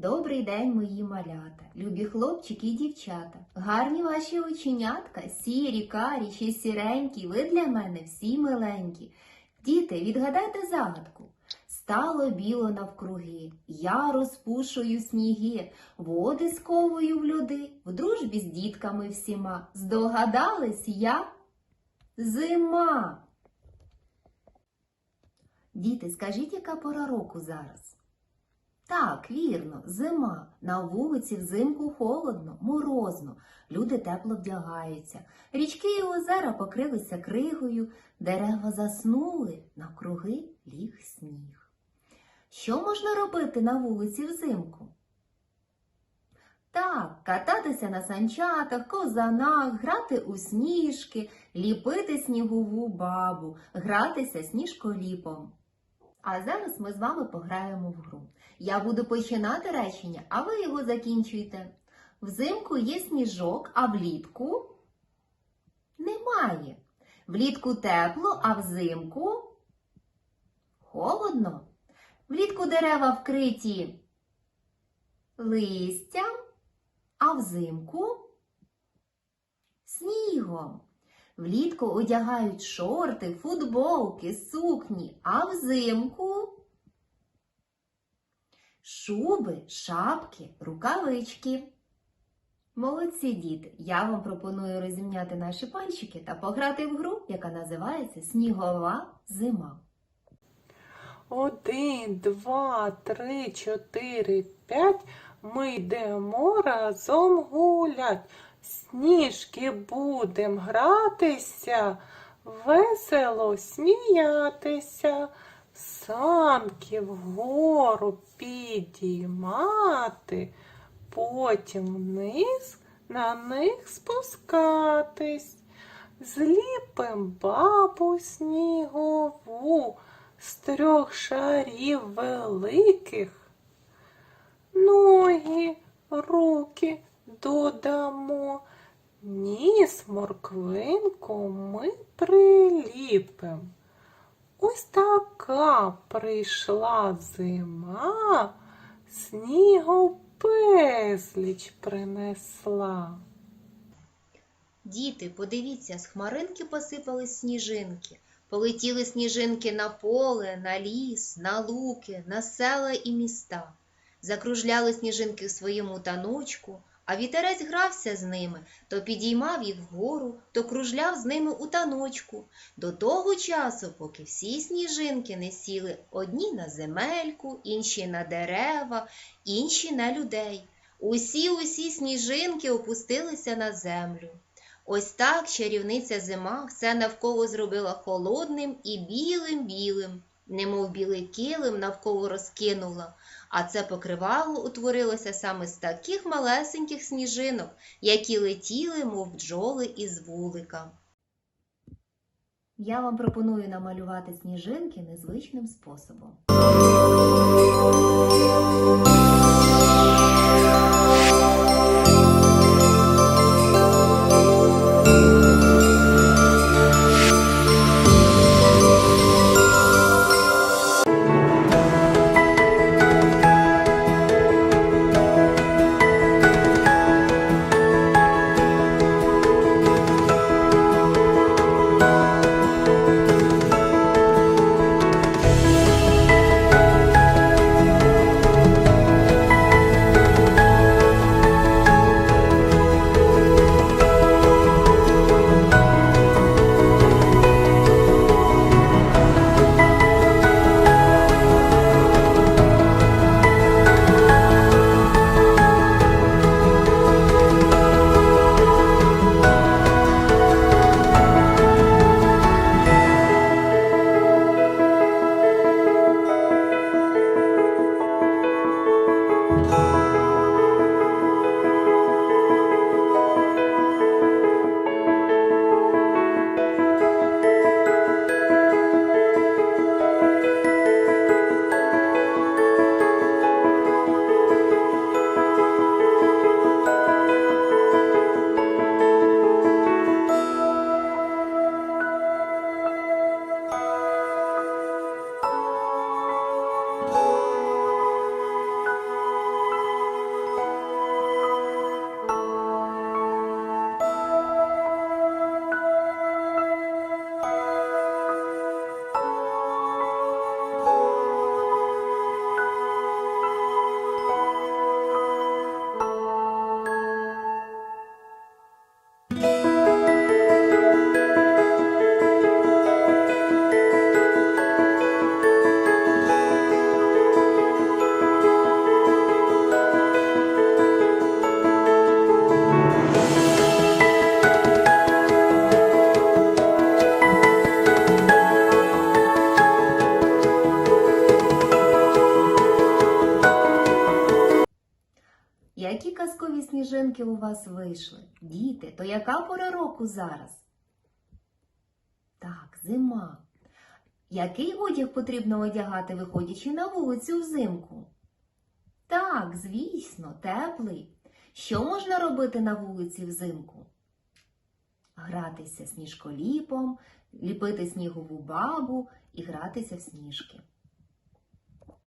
Добрий день, мої малята, любі хлопчики і дівчата. Гарні ваші оченятка, сірі, карі, ще сіренькі, ви для мене всі миленькі. Діти, відгадайте загадку. Стало біло навкруги, я розпушую сніги, води сковую в люди, в дружбі з дітками всіма. Здогадались я? Зима. Діти, скажіть, яка пора року зараз? Так, вірно, зима. На вулиці взимку холодно, морозно. Люди тепло вдягаються. Річки і озера покрилися кригою, дерева заснули, навкруги ліг сніг. Що можна робити на вулиці взимку? Так, кататися на санчатах, козанах, грати у сніжки, ліпити снігову бабу, гратися сніжколіпом. А зараз ми з вами пограємо в гру. Я буду починати речення, а ви його закінчуйте. Взимку є сніжок, а влітку немає. Влітку тепло, а взимку холодно. Влітку дерева вкриті листям, а взимку снігом. Влітку одягають шорти, футболки, сукні, а взимку шуби, шапки, рукавички. Молодці діти! Я вам пропоную розімняти наші пальчики та пограти в гру, яка називається Снігова зима. Один, два, три, чотири, п'ять. Ми йдемо разом гулять. Сніжки будем гратися, весело сміятися, санки вгору підіймати, потім вниз на них спускатись. Зліпим бабу снігову з трьох шарів великих. Ноги, руки додамо, ніс морквинку ми приліпим. Ось така прийшла зима, снігу безліч принесла. Діти, подивіться, з хмаринки посипались сніжинки. Полетіли сніжинки на поле, на ліс, на луки, на села і міста. Закружляли сніжинки в своєму таночку, а вітерець грався з ними, то підіймав їх вгору, то кружляв з ними у таночку. До того часу, поки всі сніжинки не сіли одні на земельку, інші на дерева, інші на людей. Усі усі сніжинки опустилися на землю. Ось так чарівниця зима все навколо зробила холодним і білим-білим, немов білий килим навколо розкинула, а це покривало утворилося саме з таких малесеньких сніжинок, які летіли, мов бджоли із вулика. Я вам пропоную намалювати сніжинки незвичним способом. Казкові сніжинки у вас вийшли? Діти, то яка пора року зараз? Так, зима. Який одяг потрібно одягати, виходячи на вулицю взимку? Так, звісно, теплий. Що можна робити на вулиці взимку? Гратися сніжколіпом, ліпити снігову бабу і гратися в сніжки.